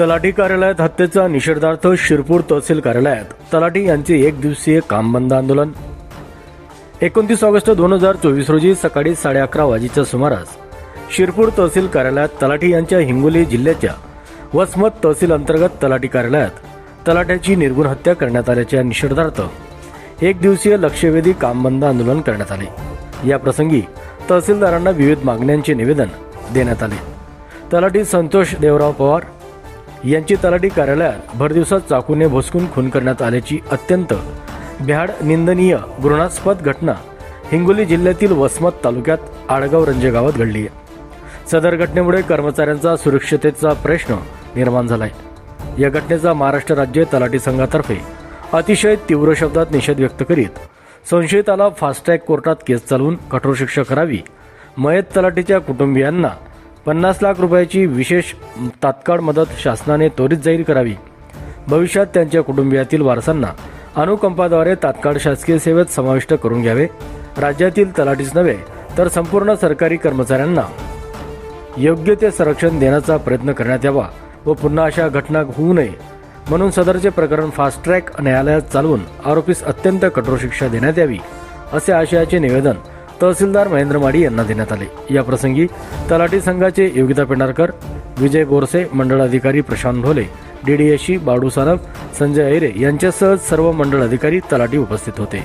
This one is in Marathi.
तलाठी कार्यालयात हत्येचा निषेधार्थ शिरपूर तहसील कार्यालयात. तलाठी यांचे एक दिवसीय काम बंद आंदोलन. एकोणतीस ऑगस्ट दोन हजार चोवीस रोजी सकाळी साडे अकरा वाजेच्या सुमारास शिरपूर तहसील कार्यालयात तलाठी यांच्या हिंगोली जिल्ह्याच्या वसमत तहसील अंतर्गत तलाठी कार्यालयात तलाठ्याची निर्गुण हत्या करण्यात आल्याच्या निषेधार्थ एक दिवसीय लक्षवेधी कामबंद आंदोलन करण्यात आले. या प्रसंगी तहसीलदारांना विविध मागण्यांचे निवेदन देण्यात आले. तलाठी संतोष देवराव पवार यांची तलाठी कार्यालयात भरदिवसात चाकूने भोसकून खून करण्यात आल्याची अत्यंत भ्याड निंदनीय घृणास्पद घटना हिंगोली जिल्ह्यातील वसमत तालुक्यात आडगाव रंजे गावात घडली आहे. सदर घटनेमुळे कर्मचाऱ्यांचा सुरक्षिततेचा प्रश्न निर्माण झालाय. या घटनेचा महाराष्ट्र राज्य तलाठी संघातर्फे अतिशय तीव्र शब्दात निषेध व्यक्त करीत संशयिताला फास्टॅग कोर्टात केस चालवून कठोर शिक्षा करावी मयत तलाठीच्या कुटुंबियांना पन्नास लाख रुपयाची विशेष तात्काळ मदत शासनाने त्वरित जाहीर करावी. भविष्यात त्यांच्या कुटुंबियातील वारसांना अनुकंपाद्वारे तात्काळ शासकीय सेवेत समाविष्ट करून घ्यावे. राज्यातील तलाठीच नव्हे तर संपूर्ण सरकारी कर्मचाऱ्यांना योग्य ते संरक्षण देण्याचा प्रयत्न करण्यात यावा व पुन्हा अशा घटना होऊ नये म्हणून सदरचे प्रकरण फास्ट ट्रॅक न्यायालयात चालवून आरोपीस अत्यंत कठोर शिक्षा देण्यात यावी असे आशयाचे निवेदन तहसीलदार महेंद्र माडी यांना देण्यात आले. या प्रसंगी तलाठी संघाचे योगिता पेंढारकर विजय बोरसे मंडळ अधिकारी प्रशांत ढोले डीडीएसशी बाडू सारफ संजय ऐरे यांच्यासह सर्व मंडळ अधिकारी तलाठी उपस्थित होते.